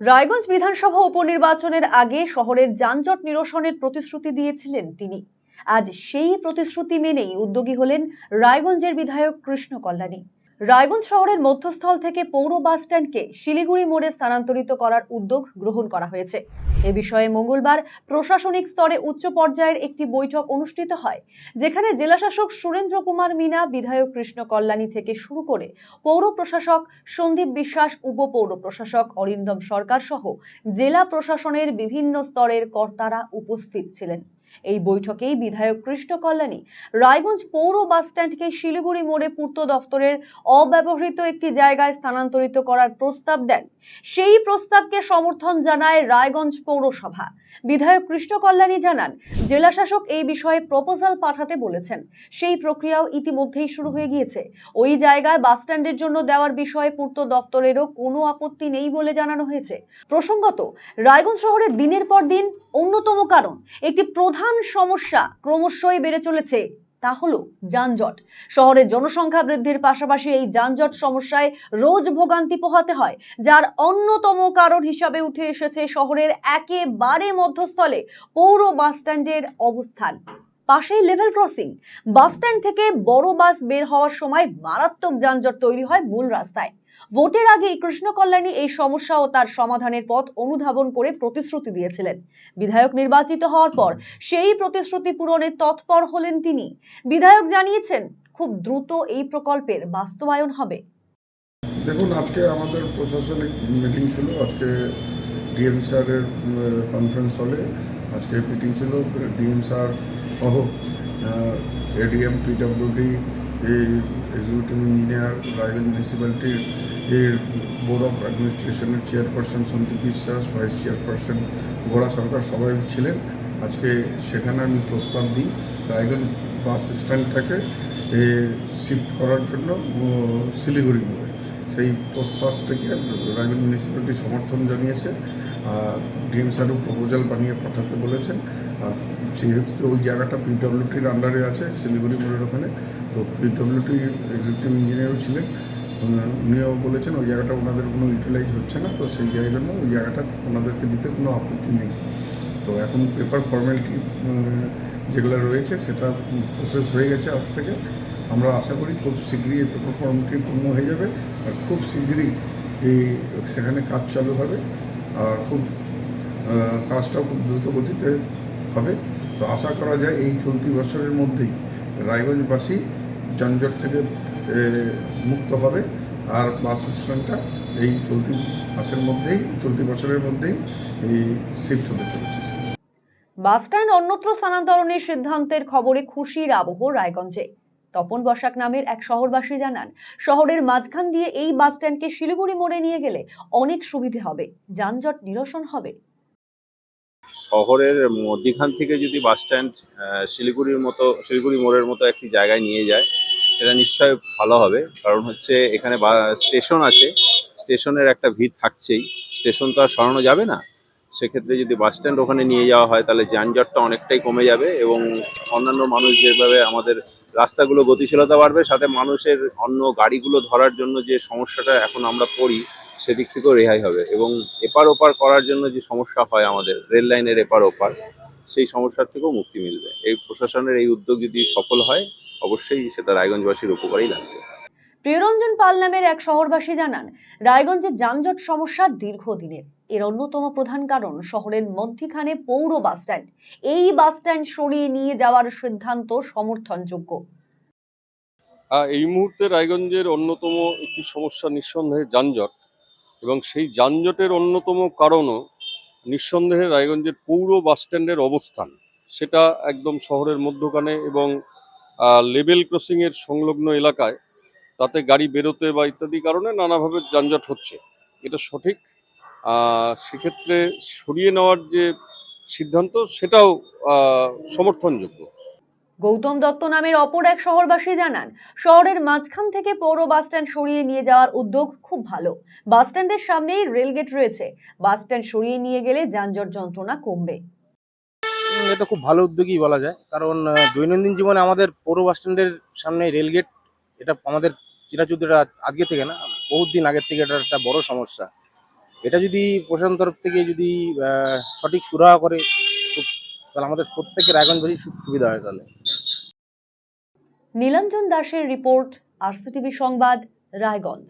রায়গঞ্জ বিধানসভা উপনির্বাচনের আগে শহরের যানজট নিরসনের প্রতিশ্রুতি দিয়েছিলেন তিনি। আজ সেই প্রতিশ্রুতি মেনেই উদ্যোগী হলেন রায়গঞ্জের বিধায়ক কৃষ্ণ কল্যাণী। রায়গঞ্জ শহরের মধ্যস্থল থেকে পৌর বাস স্ট্যান্ডকে শিলিগুড়ি মোড়ে স্থানান্তরিত করার উদ্যোগ গ্রহণ করা হয়েছে। এ বিষয়ে মঙ্গলবার প্রশাসনিক স্তরে উচ্চ পর্যায়ের একটি বৈঠক অনুষ্ঠিত হয়, যেখানে জেলাশাসক সুরেন্দ্র কুমার মিনা, বিধায়ক কৃষ্ণ কল্যাণী থেকে শুরু করে পৌর প্রশাসক সন্দীপ বিশ্বাস উপপৌর প্রশাসক অরিন্দম সরকার সহ জেলা প্রশাসনের বিভিন্ন স্তরের কর্তারা উপস্থিত ছিলেন। এই বৈঠকেই বিধায়ক কৃষ্ণ কল্যাণী রায়গঞ্জ পৌর বাস স্ট্যান্ডকে শিলিগুড়ি মোড়ে পূর্ত দফতরের অব্যবহৃত একটি জায়গায় স্থানান্তরিত করার প্রস্তাব দেন। সেই প্রস্তাবকে সমর্থন জানায় রায়গঞ্জ পৌরসভা। বিধায়ক কৃষ্ণ কল্যাণী জানান, জেলাশাসক এই বিষয়ে প্রপোজাল পাঠাতে বলেছেন। সেই প্রক্রিয়াও ইতিমধ্যেই শুরু হয়ে গিয়েছে। ওই জায়গায় বাস স্ট্যান্ডের জন্য দেওয়ার বিষয়ে পূর্ত দপ্তরেরও কোনো আপত্তি নেই বলে জানানো হয়েছে। প্রসঙ্গত, রায়গঞ্জ শহরে দিনের পর দিন অন্যতম কারণ, একটি প্রধান সমস্যা ক্রমশই বেড়ে চলেছে, তা হলো যানজট। শহরের জনসংখ্যা বৃদ্ধির পাশাপাশি এই যানজট সমস্যায় রোজ ভোগান্তি পোহাতে হয়, যার অন্যতম কারণ হিসাবে উঠে এসেছে শহরের একেবারে মধ্যস্থলে পৌর বাস স্ট্যান্ডের অবস্থান। পাশেই লেভেল ক্রসিং বাস স্ট্যান্ড থেকে বড় বাস বের হওয়ার সময় মারাত্মক যানজট তৈরি হয় মূল রাস্তায়। ভোটের আগে কৃষ্ণ কল্যাণী এই সমস্যা ও তার সমাধানের পথ অনুধাবন করে প্রতিশ্রুতি দিয়েছিলেন। বিধায়ক নির্বাচিত হওয়ার পর সেই প্রতিশ্রুতি পূরণে তৎপর হলেন তিনি। বিধায়ক জানিয়েছেন, খুব দ্রুত এই প্রকল্পের বাস্তবায়ন হবে। দেখুন, আজকে আমাদের প্রশাসনিক মিটিং ছিল। আজকে ডিএম স্যারের কনফারেন্স হলে আজকে মিটিং ছিল ডিএম স্যার সহ এডিএম পিডব্লিউডি এই এক্সিকিউটিভ ইঞ্জিনিয়ার রায়গঞ্জ মিউনিসিপ্যালিটির এর board of অ্যাডমিনিস্ট্রেশনের chairperson Santi Biswas vice chairperson গোড়া সরকার সবাই ছিলেন। আজকে সেখানে আমি প্রস্তাব দিই, রায়গঞ্জ বাস স্ট্যান্ডটাকে শিফট করার জন্য শিলিগুড়ি মোড়ে। সেই প্রস্তাবটিকে রায়গঞ্জ মিউনিসিপ্যালিটি সমর্থন জানিয়েছে। ডিএম স্যারও প্রপোজাল বানিয়ে পাঠাতে বলেছেন। আর যেহেতু ওই জায়গাটা পিডব্লিউটির আন্ডারে আছে, শিলিগুড়ি মোড়ের ওখানে, তো পিডব্লিউটি এক্সিকিউটিভ ইঞ্জিনিয়ারও ছিলেন। উনিও বলেছেন ওই জায়গাটা ওনাদের কোনো ইউটিলাইজ হচ্ছে না, তো সেই জায়গার ওই জায়গাটা ওনাদেরকে দিতে কোনো আপত্তি নেই। তো এখন পেপার ফর্মালিটি যেগুলো রয়েছে সেটা প্রসেস হয়ে গেছে আজ থেকে। আমরা আশা করি খুব শীঘ্রই এই পেপার ফর্মটি পূর্ণ হয়ে যাবে, আর খুব শীঘ্রই এই সেখানে কাজ চালু হবে। খুব আহ, কাজটাও খুব দ্রুত গতিতে হবে। তো আশা করা যায় এই চলতি বছরের মধ্যেই রায়গঞ্জবাসী যানজট থেকে মুক্ত হবে। আর বাস স্টেশনটা এই চলতি মাসের মধ্যেই চলতি বছরের মধ্যেই এই শিফট হতে চলেছে। বাস স্ট্যান্ড অন্যত্র স্থানান্তরণের সিদ্ধান্তের খবরে খুশির আবহ রায়গঞ্জে। তপন বসাক নামের এক শহরবাসী জানান, শহরের মাঝখান দিয়ে এই বাস স্ট্যান্ডকে শিলিগুড়ি মোড়ে নিয়ে গেলে অনেক সুবিধে হবে, যানজট নিরসন হবে। শহরের মধ্যিখান থেকে যদি বাস স্ট্যান্ড শিলিগুড়ির মতো, শিলিগুড়ি মোড়ের মতো একটি জায়গায় নিয়ে যায়, সেটা নিশ্চয়ই ভালো হবে। কারণ হচ্ছে এখানে স্টেশন আছে, স্টেশনের একটা ভিড় থাকছেই, স্টেশন তো আর সরানো যাবে না। সেক্ষেত্রে যদি বাস স্ট্যান্ড ওখানে নিয়ে যাওয়া হয়, তাহলে যানজটটা অনেকটাই কমে যাবে এবং অন্যান্য মানুষ যেভাবে আমাদের রাস্তাগুলো গতিশীলতা বাড়বে, সাথে মানুষের অন্য গাড়িগুলো ধরার জন্য যে সমস্যাটা এখন আমরা পড়ি, সেদিক থেকেও রেহাই হবে। এবং এপার ওপার করার জন্য যে সমস্যা হয় আমাদের, রেল লাইনের এপার ওপার, সেই সমস্যার থেকেও মুক্তি মিলবে। এই প্রশাসনের এই উদ্যোগ যদি সফল হয়, অবশ্যই সেটা রায়গঞ্জবাসীর উপকারেই লাগবে। প্রিয়রঞ্জন পাল নামের এক শহরবাসী জানান রায়গঞ্জের যানজট সমস্যা দীর্ঘদিনের। এর অন্যতম প্রধান কারণ শহরের মধ্যিখানে পৌর বাস স্ট্যান্ড এই বাস স্ট্যান্ড সরিয়ে নিয়ে যাওয়ার সিদ্ধান্ত সমর্থনযোগ্য। এই মুহূর্তে রায়গঞ্জের অন্যতম একটি সমস্যা নিঃসন্দেহে যানজট এবং সেই যানজটের অন্যতম কারণও নিঃসন্দেহে রায়গঞ্জের পৌর বাসস্ট্যান্ডের অবস্থান। সেটা একদম শহরের মধ্যখানে এবং লেভেল ক্রসিংয়ের সংলগ্ন এলাকায় তাতে গাড়ি বেরোতে বা ইত্যাদি কারণে নানাভাবে যানজট হচ্ছে। এটা সঠিক? সেক্ষেত্রে সরিয়ে নেওয়ার যে সিদ্ধান্ত সেটাও আহ, সমর্থনযোগ্য। গৌতম দত্ত নামের অপর এক শহরবাসী জানান শহরের মাঝখান থেকে পৌর বাস স্ট্যান্ড সরিয়ে নিয়ে যাওয়ার উদ্যোগ খুব ভালো। বাস স্ট্যান্ডের সামনেই রেলগেট রয়েছে। বাস স্ট্যান্ড সরিয়ে নিয়ে গেলে যানজট যন্ত্রণা কমবে। এটা খুব ভালো উদ্যোগই বলা যায়। কারণ দৈনন্দিন জীবনে আমাদের পৌর বাস স্ট্যান্ডের সামনে রেলগেট এটা আমাদের চিরাচুদ্র আজকে থেকে না বহুত দিন আগের থেকে এটা একটা বড় সমস্যা। এটা যদি প্রশাসন তরফ থেকে যদি সঠিক সুরাহা করে তাহলে আমাদের প্রত্যেকের রায়গঞ্জবাসী সুবিধা হয় তাহলে। নীলাঞ্জন দাসের রিপোর্ট, আরসিটিভি সংবাদ, রায়গঞ্জ।